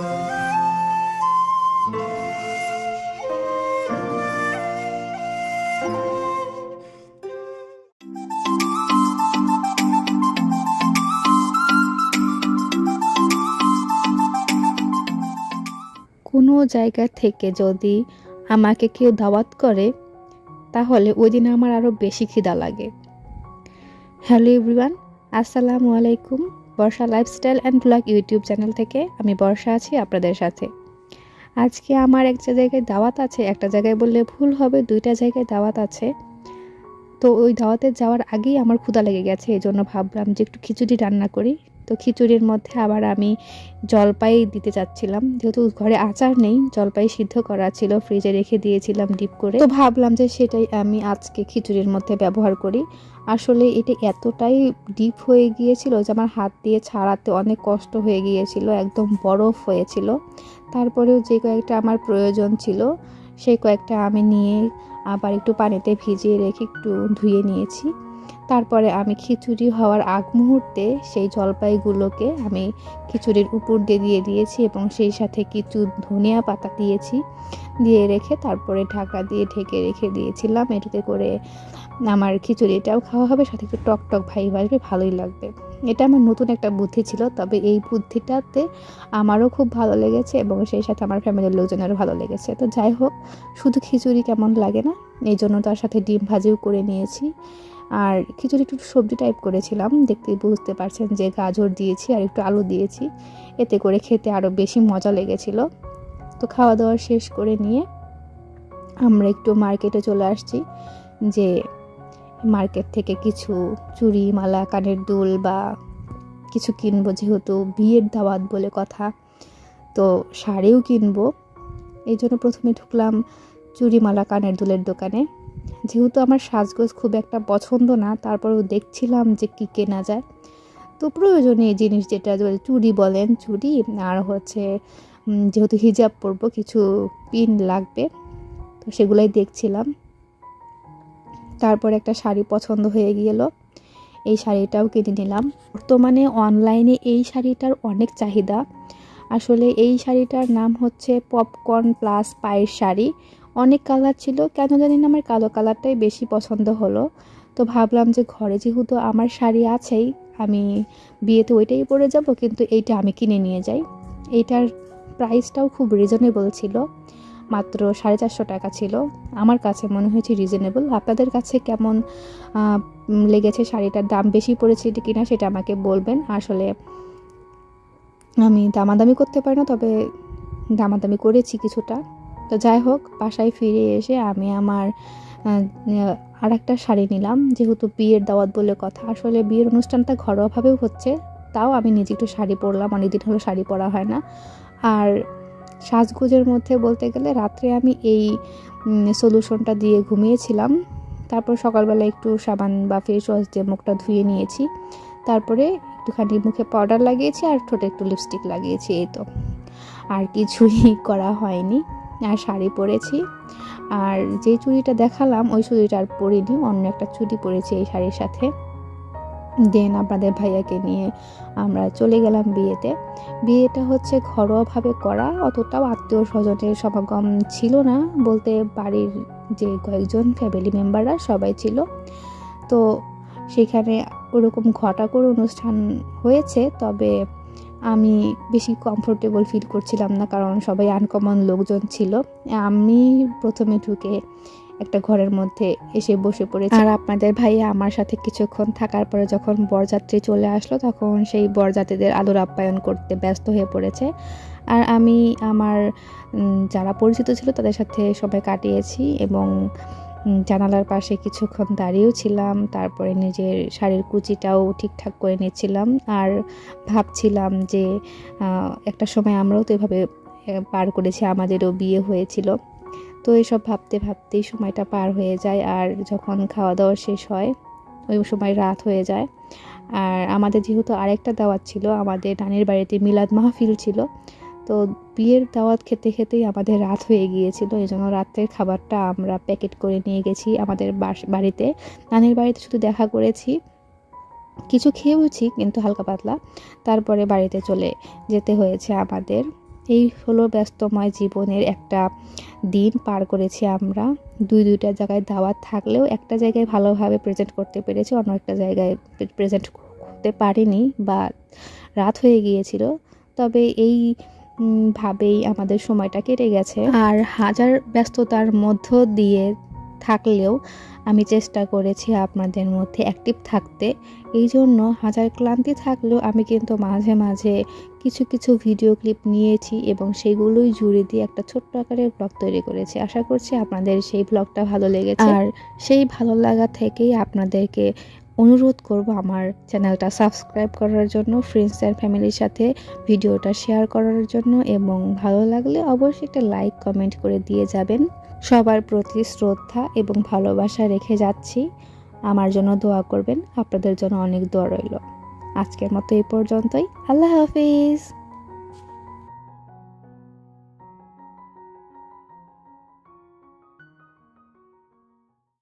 কোনো জায়গা থেকে যদি আমাকে কেউ দাওয়াত করে, তাহলে ওই দিন আমার আরও বেশি খিদা লাগে। হ্যালো এভরিওয়ান, আসসালামু আলাইকুম। Barsha lifestyle and blog YouTube channel থেকে আমি বর্ষা আছি আপনাদের সাথে। আজকে আমার একটা জায়গায় দাওয়াত আছে, একটা জায়গায় বললে ভুল হবে, দুইটা জায়গায় দাওয়াত আছে। তো ওই দাওয়াতে যাওয়ার আগেই আমার ক্ষুধা লেগে গেছে এই জন্য ভাবলাম যে একটু খিচুড়ি রান্না করি তো খিচুড়ির মধ্যে আবার আমি জলপাই দিতে চাচ্ছিলাম। যেহেতু ঘরে আচার নেই, জলপাই সিদ্ধ করা ছিল, ফ্রিজে রেখে দিয়েছিলাম ডিপ করে। তো ভাবলাম যে সেটাই আমি আজকে খিচুড়ির মধ্যে ব্যবহার করি। আসলে এটা এতটাই ডিপ হয়ে গিয়েছিল যে আমার হাত দিয়ে ছাড়াতে অনেক কষ্ট হয়ে গিয়েছিল, একদম বরফ হয়েছিল। তারপরেও যে কয়েকটা আমার প্রয়োজন ছিল সেই কয়েকটা আমি নিয়ে আবার একটু পানিতে ভিজিয়ে রেখে একটু ধুয়ে নিয়েছি। তারপরে আমি খিচুড়ি হওয়ার আগ মুহূর্তে সেই জলপাইগুলোকে আমি খিচুড়ির উপর দিয়ে দিয়ে দিয়েছি এবং সেই সাথে কিছু ধনিয়া পাতা দিয়েছি, দিয়ে রেখে তারপরে ঢাকা দিয়ে ঢেকে রেখে দিয়েছিলাম। এটাতে করে আমার খিচুড়িটাও খাওয়া হবে, সাথে একটু টক টক ভাই আসবে, ভালোই লাগবে। এটা আমার নতুন একটা বুদ্ধি ছিল, তবে এই বুদ্ধিটাতে আমারও খুব ভালো লেগেছে এবং সেই সাথে আমার ফ্যামিলির লোকজনেরও ভালো লেগেছে। তো যাই হোক, শুধু খিচুড়ি কেমন লাগে না, এই জন্য তার সাথে ডিম ভাজিও করে নিয়েছি। আর খিচুড়ি একটু সবজি টাইপ করেছিলাম দেখতেই বুঝতে পারছেন যে গাজর দিয়েছি আর একটু আলু দিয়েছি। এতে করে খেতে আরও বেশি মজা লেগেছিল। তো খাওয়া দাওয়া শেষ করে নিয়ে আমরা একটু মার্কেটে চলে আসছি যে মার্কেট থেকে কিছু চুড়ি, মালা, কানের দুল বা কিছু কিনবো যেহেতু বিয়ের দাওয়াত বলে কথা, তো শাড়িও কিনবো। এই জন্য প্রথমে ঢুকলাম চুড়ি, মালা, কানের দুলের দোকানে। যেহেতু আমার সাজগোজ খুব একটা পছন্দ না, তারপরেও দেখছিলাম যে কি কেনা যায়। তো প্রয়োজনীয় জিনিস যেটা চুড়ি বলেন, চুড়ি আর হচ্ছে যেহেতু হিজাব পরবো, কিছু পিন লাগবে, তো সেগুলাই দেখছিলাম। তারপর একটা শাড়ি পছন্দ হয়ে গেল, এই শাড়িটাও কিনে নিলাম। বর্তমানে অনলাইনে এই শাড়িটার অনেক চাহিদা। আসলে এই শাড়িটার নাম হচ্ছে পপকর্ন প্লাস পায়ের শাড়ি। অনেক কালার ছিল। কেন জানি না আমার কালো কালারটাই বেশি পছন্দ হলো। তো ভাবলাম যে ঘরে যেহেতু আমার শাড়ি আছেই, আমি বিয়েতে ওইটাই পরে যাব, কিন্তু এইটা আমি কিনে নিয়ে যাই। এইটার প্রাইসটাও খুব রিজনেবল ছিল, মাত্র সাড়ে চারশো টাকা ছিল। আমার কাছে মনে হয়েছে রিজনেবল আপনাদের কাছে কেমন লেগেছে শাড়িটার দাম বেশি পড়েছে কিনা সেটা আমাকে বলবেন। আসলে আমি দামাদামি করতে পারি না, তবে দামাদামি করেছি কিছুটা। তো যাই হোক, বাসায় ফিরে এসে আমি আমার আর একটা শাড়ি নিলাম। যেহেতু বিয়ের দাওয়াত বলে কথা, আসলে বিয়ের অনুষ্ঠানটা ঘরোয়াভাবেও হচ্ছে, তাও আমি নিজে একটু শাড়ি পরলাম, অনেকদিন হলো শাড়ি পরা হয় না। আর সাজগোজের মধ্যে বলতে গেলে রাত্রে আমি এই সলিউশনটা দিয়ে ঘুমিয়েছিলাম। তারপর সকালবেলা একটু সাবান বা ফেস ওয়াশ দিয়ে মুখটা ধুয়ে নিয়েছি। তারপরে একটুখানি মুখে পাউডার লাগিয়েছি আর ঠোঁটে একটু লিপস্টিক লাগিয়েছি, এই তো। আর কিছুই করা হয়নি। আর শাড়ি পরেছি। আর যে চুড়িটা দেখালাম, ওই চুড়িটা আর পরিনি, অন্য একটা চুড়ি পরেছি এই শাড়ির সাথে। দেন আপনাদের ভাইয়াকে নিয়ে আমরা চলে গেলাম বিয়েতে। বিয়েটা হচ্ছে ঘরোয়াভাবে করা, অতটাও আত্মীয় স্বজনের সমাগম ছিল না, বলতে বাড়ির যে কয়েকজন ফ্যামিলি মেম্বাররা সবাই ছিল। তো সেখানে ওরকম ঘটা করে অনুষ্ঠান হয়েছে, তবে আমি বেশি কমফোর্টেবল ফিল করছিলাম না, কারণ সবাই আনকমন লোকজন ছিল। আমি প্রথমে ঢুকে একটা ঘরের মধ্যে এসে বসে পড়েছি। আর আপনাদের ভাইয়া আমার সাথে কিছুক্ষণ থাকার পরে যখন বরযাত্রী চলে আসলো, তখন সেই বরযাত্রীদের আদর আপ্যায়ন করতে ব্যস্ত হয়ে পড়েছে। আর আমি, আমার যারা পরিচিত ছিল তাদের সাথে সময় কাটিয়েছি এবং জানালার পাশে কিছুক্ষণ দাঁড়িয়েও ছিলাম, তারপরে নিজের শাড়ির কুচিটাও ঠিকঠাক করে নিচ্ছিলাম আর ভাবছিলাম যে একটা সময় আমরাও তো এভাবে পার করেছি, আমাদেরও বিয়ে হয়েছিল। তো এসব ভাবতে ভাবতেই সময়টা পার হয়ে যায় আর যখন খাওয়া দাওয়া শেষ হয়, ওই সময় রাত হয়ে যায়। আর আমাদের যেহেতু আরেকটা দাওয়াত ছিল, আমাদের নানির বাড়িতে মিলাদ মাহফিল ছিল তো বিয়ের দাওয়াত খেতে খেতেই আমাদের রাত হয়ে গিয়েছিল এই জন্য রাতের খাবারটা আমরা প্যাকেট করে নিয়ে গেছি আমাদের বাড়িতে। নানির বাড়িতে শুধু দেখা করেছি, কিছু খেয়েওছি কিন্তু হালকা পাতলা। তারপরে বাড়িতে চলে যেতে হয়েছে আমাদের। এই হলো ব্যস্তময় জীবনের একটা দিন পার করেছি আমরা। দুই, দুইটা জায়গায় দাওয়াত থাকলেও একটা জায়গায় ভালোভাবে প্রেজেন্ট করতে পেরেছি, অন্য একটা জায়গায় প্রেজেন্ট করতে পারিনি বা রাত হয়ে গিয়েছিল। তবে এই ভাবেই আমাদের সময়টা কেটে গেছে। আর হাজার ব্যস্ততার মধ্য দিয়ে থাকলেও আমি চেষ্টা করেছি আপনাদের মধ্যে অ্যাক্টিভ থাকতে। এই জন্য হাজার ক্লান্তি থাকলেও আমি কিন্তু মাঝে মাঝে কিছু কিছু ভিডিও ক্লিপ নিয়েছি এবং সেগুলোই জুড়ে দিয়ে একটা ছোট্ট আকারের ব্লগ তৈরি করেছি। আশা করছি আপনাদের সেই ব্লগটা ভালো লেগেছে। আর সেই ভালো লাগা থেকেই আপনাদেরকে অনুরোধ করব আমার চ্যানেলটা সাবস্ক্রাইব করার জন্য ফ্রেন্ডস অ্যান্ড ফ্যামিলির সাথে ভিডিওটা শেয়ার করার জন্য এবং ভালো লাগলে অবশ্যই একটা লাইক কমেন্ট করে দিয়ে যাবেন। সবার প্রতি শ্রদ্ধা এবং ভালোবাসা রেখে যাচ্ছি। আমার জন্য দোয়া করবেন, আপনাদের জন্য অনেক দোয়া রইল। আজকের মতো এই পর্যন্তই। আল্লাহ হাফিজ!